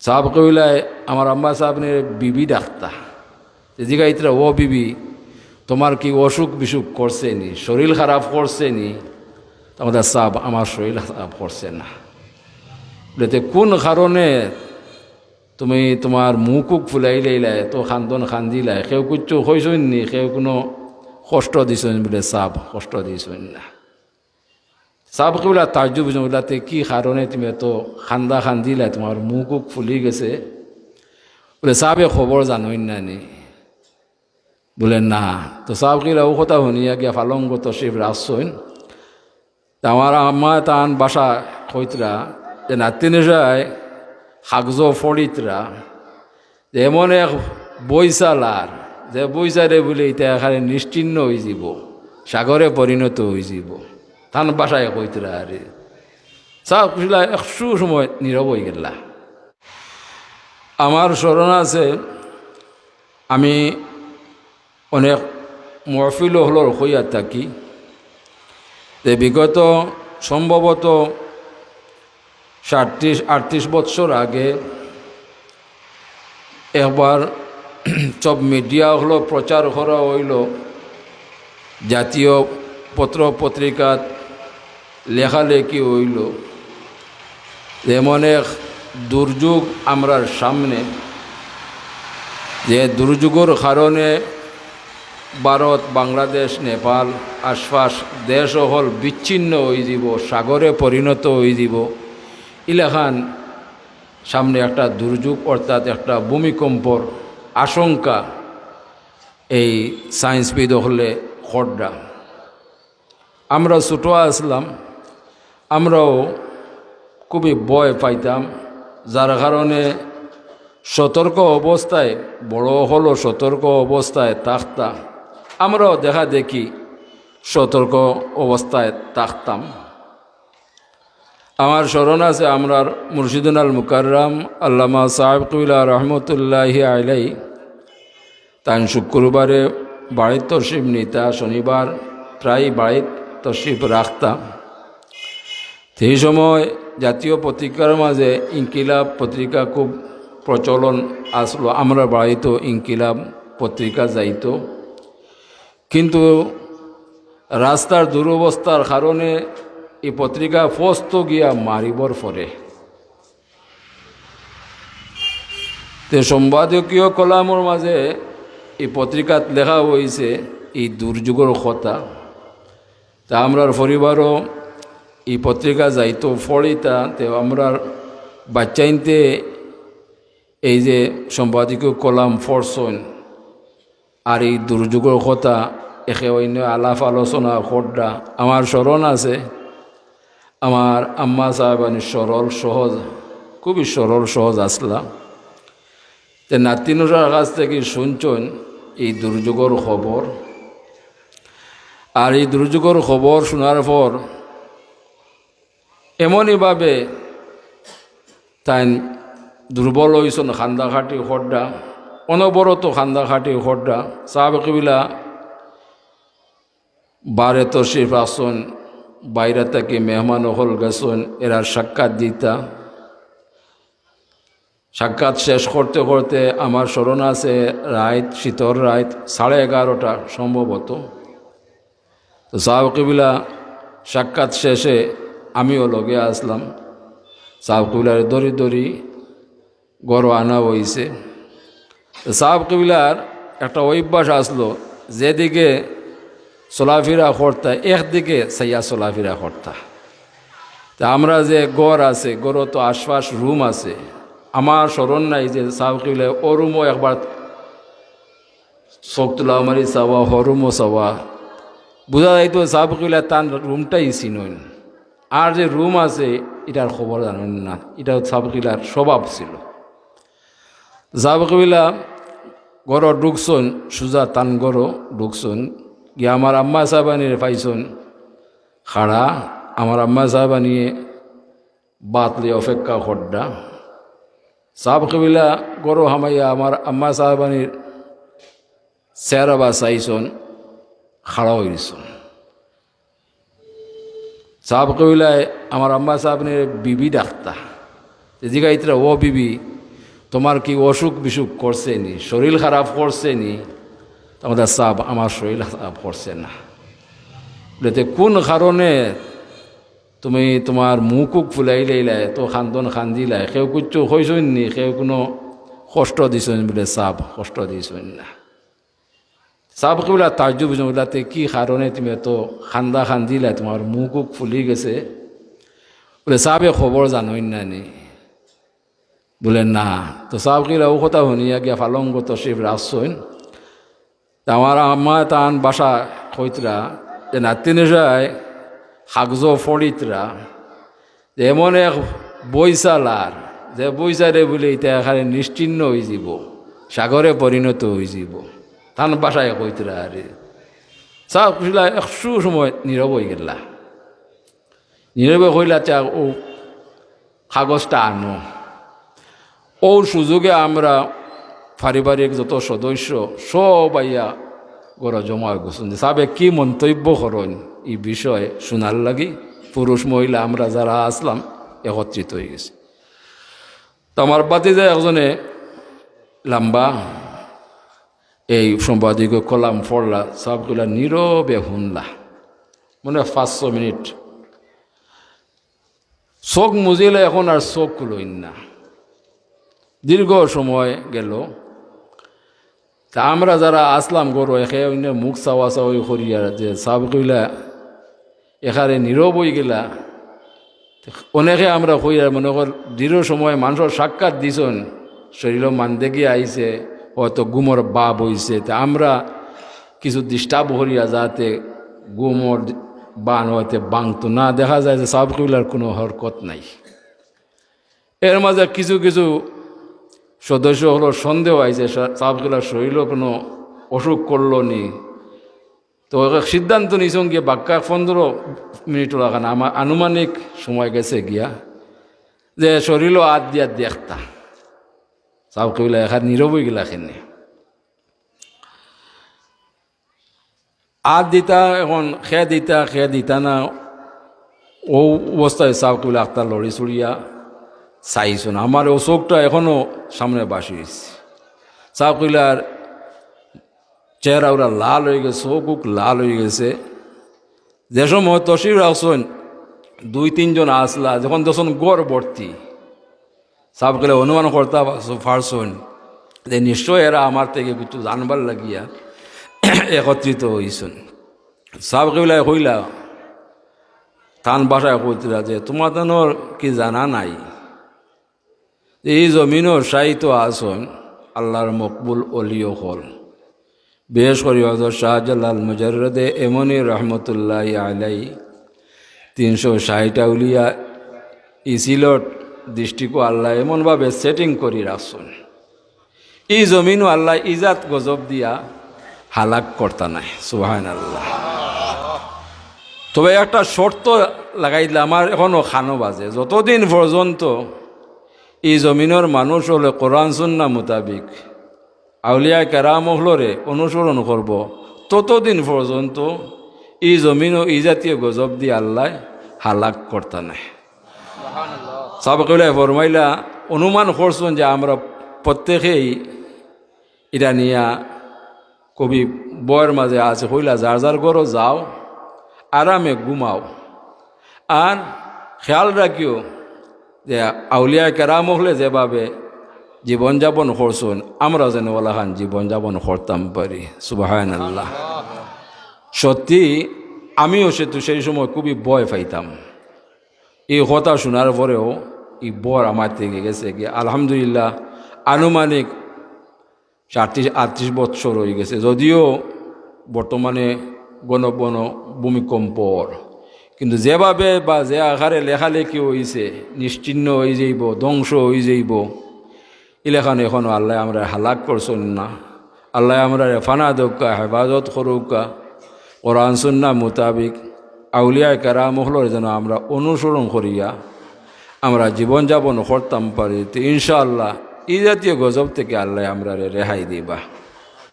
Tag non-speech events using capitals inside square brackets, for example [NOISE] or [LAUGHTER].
সাহাব কবিলায় আমার আম্মা সাহাবনের বিবি ডাক্তার। জিগা ইতরা, ও বিবি, তোমার কি অসুখ বিসুখ করছে নি? শরীর খারাপ করছে নি? আমাদের সাব আমার শরীর খারাপ করছে না। বলে কোন কারণে তুমি তোমার ফুলাই ফুলাইলাই তো খান্দন খান্দিলাই? সেও কুচ্ছু হয়েছই নি? সেও কোনো কষ্ট দিছই বলে সাপ কষ্ট দিছই না। সাপ কবিলা তার্জু বুঝো বলাতে কি কারণে তুমি এত খান্দা খান্দিলাই তোমার মুকুক ফুলি গেছে। বলে সাপে খবর জানোই না নি? বলে, না। তো সাপ কিলা ও কথা শুনিয়া গিয়া ফালঙ্গ তো শিব রাসইন আমার আম্মা তান বাসা কইতরা যে, নাতিনে যায় হাগজ ফড়িতরা, যে, এমন এক বৈশালার যে বৈশারে বলে এটা এখানে নিশ্চিন্ন হয়ে যাব সাগরে পরিণত হয়ে যাব তান বাসায় কইতরা আরে চাপ কুশিলা একশো সময় নীরব হয়ে গেলা। আমার স্মরণ আছে, আমি অনেক মহফিল হলোর হইয়া থাকি। যে বিগত সম্ভবত সাতত্রিশ, আটত্রিশ বৎসর আগে একবার [CLEARS THROAT] সব মিডিয়া হলো প্রচার করা হইল। জাতীয় পত্র পত্রিকাত লেখালেখি হইল। যেমন এক দুর্যোগ আমরার সামনে, যে দুর্যোগের কারণে ভারত, বাংলাদেশ, নেপাল আশপাশ দেশ হল বিচ্ছিন্ন হয়ে যাব, সাগরে পরিণত হয়ে যাব। ইলাখান সামনে একটা দুর্যোগ, অর্থাৎ একটা ভূমিকম্পর আশঙ্কা এই সায়েন্সবিদ হলে খড্ডা আমরা ছোটো আসলাম। আমরাও খুবই ভয় পাইতাম, যার কারণে সতর্ক অবস্থায়, বড় হলো সতর্ক অবস্থায় থাকতাম। আমরাও দেখা দেখি সতর্ক অবস্থায় থাকতাম। আমার স্মরণ আছে আমরার মুর্শিদুল আল মুকাররাম, আল্লামা সাহেব কুইলা রহমতুল্লাহ আলাই তাই শুক্রবারে বাড়ির তরশিব নিতা শনিবার প্রায় বাড়ির তরশিব রাখতাম। সেই সময় জাতীয় পত্রিকার মাঝে ইনকিলাব পত্রিকা খুব প্রচলন আসলো। আমরা বাড়িতে ইনকিলাব পত্রিকা যাইত। কিন্তু রাস্তার দুরবস্থার কারণে এই পত্রিকা ফস্ত গিয়া মারিবর ফরে তে সম্পাদকীয় কলামর মাঝে এই পত্রিকাত লেখা হয়েছে এই দুর্যোগের কথা। তা আমরার পরিবারও এই পত্রিকা যাইতো ফড়িতা তে আমরার বাচ্চাইনতে এই যে সম্পাদকীয় কলাম ফরসন আর এই দুর্যোগের কথা একে অন্য আলাপ আলোচনা খোড্ডা আমার স্মরণ আছে আমার আম্মা সাহেবানি সরল সহজ খুবই সরল সহজ আসলা তে নাতিনুরার কাছ থেকে শুনছেন এই দুর্যোগের খবর আর এই দুর্যোগের খবর শোনার পর এমনইভাবে তাই দুর্বল হয়েছেন খান্দাঘাটি খড্ডা অনবরত খান্দাঘাটি খড্ডা সাহাবেকবিলা বারে তশিফ আসন বাইরে থেকে মেহমান হল গেছেন এরা সাক্ষাৎ দিতা। সাক্ষাৎ শেষ করতে করতে আমার স্মরণ আছে রাত শীতর রাত সাড়ে এগারোটা সম্ভবত তো সাহাবকিবিলা সাক্ষাৎ শেষে আমিও লগে আসলাম। সাহাবকিবিলার দড়ি দড়ি গড় আনা হয়েছে সাহাবকিবিলার একটা অভ্যাস আসলো, যেদিকে চলাফেরা করতা একদিকে সাইয়া চলাফেরা করতা। তা আমরা যে গড় আছে, গড় তো আশপাশ রুম আছে। আমার স্মরণ নাই যে সাহকিলে ও রুমও একবার চোখ তোলা মারি চাওয়া হরুমও চাওয়া। বোঝা যাইতো সাহকিলে তার রুমটাই চিনইন আর যে রুম আছে, এটার খবর জানেন না। এটা সাবকিলার স্বভাব ছিল। সাবকিলা গড় ঢুকছন সুজা তান গড় ঢুকছন গিয়ে আমার আম্মা সাহেবানির পাইছন খাড়া, আমার আম্মা সাহেবানিয়ে বাতলে অপেক্ষা খড্ডা। সাব কবিলা গরো হামাইয়া আমার আম্মা সাহেবানির চেহারা বা চাইছন খাড়া হয়েছন সাহাব কবিলায় আমার আম্মা সাহেবের বিবি ডাক্তার। জিগা ইতরা, ও বিবি, তোমার কি অসুখ বিসুখ করছে নি? শরীর খারাপ করছে নি? আমাদের সাব আমার শরীর খারাপ করছে না। বলেতে কোন কারণে তুমি তোমার মুখুক ফুলাই লাইলাই তো খান্দন খান্দিলাই সেও কুচ্ছু হয়েছই নি? সেও কোনো কষ্ট দিছই বলে সাপ কষ্ট দিছই না। তার্য বুঝো বলাতে কি কারণে তুমি এত খান্দা খান্দিলাই তোমার মুখুক ফুলি গেছে বলে সাপে খবর জানোই না নি বলে না তো সাপ কিলা ও কথা শুনিয়া গিয়া ফালঙ্গ তশিফ রাখছইন তা আমার আম্মা তান বাসা কইতরা যে নাতিনে যায় কাগজ ফড়িতরা এমন এক বইসালার যে বইসারে বলে এটা এখানে নিশ্চিন্ন হয়ে যাব সাগরে পরিণত হয়ে যাব তান বাসায় কইতরা আরে। চাপ কইলা একশো সময় নীরব হয়ে গেলা। নীরবে কইলা, চা, ও কাগজটা আনো। ও সুযোগে আমরা পারিবারিক যত সদস্য, সব আইয়া গড় জমা গেছেন সাবে কি মন্তব্য করেন, এই বিষয়ে শোনার লাগি পুরুষ মহিলা আমরা যারা আসলাম, একত্রিত হয়ে গেছে। তো আমার বাতি যে একজনে লাম্বা এই সম্পাদিক কলাম পড়লা, সবগুলা নীরবে শুনলা। মনে হয় পাঁচশো মিনিট। চোখ মুজিলে এখন আর চোখ খুলইন না। দীর্ঘ সময় গেল। তা আমরা যারা আসলাম গরু এখে অন্য মুখ চাওয়া চাওয়ি করিয়া যে সাব কইলা এখানে নীরব হয়ে গেলা। অনেকে আমরা কইয়া মনে কর, দীর্ঘ সময় মানুষের সাক্ষাৎ দিছন শরীর মান দেখে আইছে। হয়তো গুমর বাপ হইছে। তা আমরা কিছু ডিস্টার্ব করিয়া যাতে গুমর বান হইতে বাংতো না দেখা যায় যে সাব কইলার কোনো হরকত নাই। এর মাঝে কিছু কিছু সদস্য হলো, সন্দেহ আইছে সাপগুলার শরীর কোনো অসুখ করল নি। তো সিদ্ধান্ত নিছন গিয়ে বাক্কা পনেরো মিনিট লাগান। আমার আনুমানিক সময় গেছে গিয়া যে শরীরও আদ দিয়া দেখতা সাপ কইলা এখান নীরবই গেলা খেনে আদ দিতা এখন খেয়ে দিতা খেয়ে দিতা না ও অবস্থায় সাপ কইলা আক্তার লড়ি চড়িয়া চাইছো না আমার ও চোখটা এখনও সামনে বাসিয়েছে চাপ কইলার চেহারা ওরা লাল হয়ে গেছে চোখ লাল হয়ে গেছে যে সময় তসির আসন দুই তিনজন আসলা যখন যখন গড় ভর্তি কইলে অনুমান করতে পারছন যে নিশ্চয় এরা আমার থেকে কিছু জানবার লাগিয়া [COUGHS] একত্রিত হয়েছেন সাপ কইলা কইলা তান বাসায় কইতরা যে তোমার কি জানা নাই? যে এই জমিনও সাহিত্য আসন, আল্লাহর মকবুল অলিও হল। বেশ করি হজর শাহজালাল মুজরদে এমনই রহমতুল্লাহ আলাই তিনশো ষাটটা উলিয়া ইসিলট দৃষ্টিকো আল্লাহ এমনভাবে সেটিং করি রাখছেন এই জমিনও আল্লাহ ইজাত গজব দিয়া হালাক কর্তা নাই সুহান আল্লাহ তবে একটা শর্ত লাগাই দিলে আমার এখনও খানো বাজে। যতদিন পর্যন্ত এই জমিনের মানুষ হলে কোরআন, সুন্না মোতাবিক, আউলিয়া কেরাম হলরে অনুসরণ করব, ততদিন পর্যন্ত এই জমিন ও এই জাতীয় গজব দিয়ে আল্লাহ হালাক করতে নাই। সাবকইলা ফরমাইলা, অনুমান করছেন যে আমরা প্রত্যেকেই এটা নিয়া কবি বয়ের মাঝে আছে, হইলা যার যার ঘরও যাও, আরামে ঘুমাও। আর খেয়াল রাখিও যে আউলিয়া কেরাম হলে যেভাবে জীবনযাপন করছুন, আমরা যেন ওলাখান জীবনযাপন করতাম পারি। সুবাহান আল্লাহ সত্যি আমিও সেতু সেই সময় খুবই ভয় পাইতাম। এই কথা শোনার পরেও এই বর আমার থেকে গেছে কি আলহামদুলিল্লাহ, আনুমানিক চারত্রিশ আটত্রিশ বৎসর হয়ে গেছে। যদিও বর্তমানে গণবন ভূমিকম্পর, কিন্তু যেভাবে বা যে আকারে লেখালেখি হয়েছে নিশ্চিন্ন হয়ে যাইব, ধ্বংস হয়ে যাইব এলেখান এখনও আল্লাহ আমরা হালাক করছেন না। আল্লাহ আমরা ফানা দৌকা, হেফাজত করুকা, কোরআন মোতাবিক আউলিয়া কারাম হলর যেন আমরা অনুসরণ করিয়া আমরা জীবনযাপন করতাম পারি তো ইনশাআল্লাহ এই জাতীয় গজব থেকে আল্লাহ আমরা রেহাই দিবা।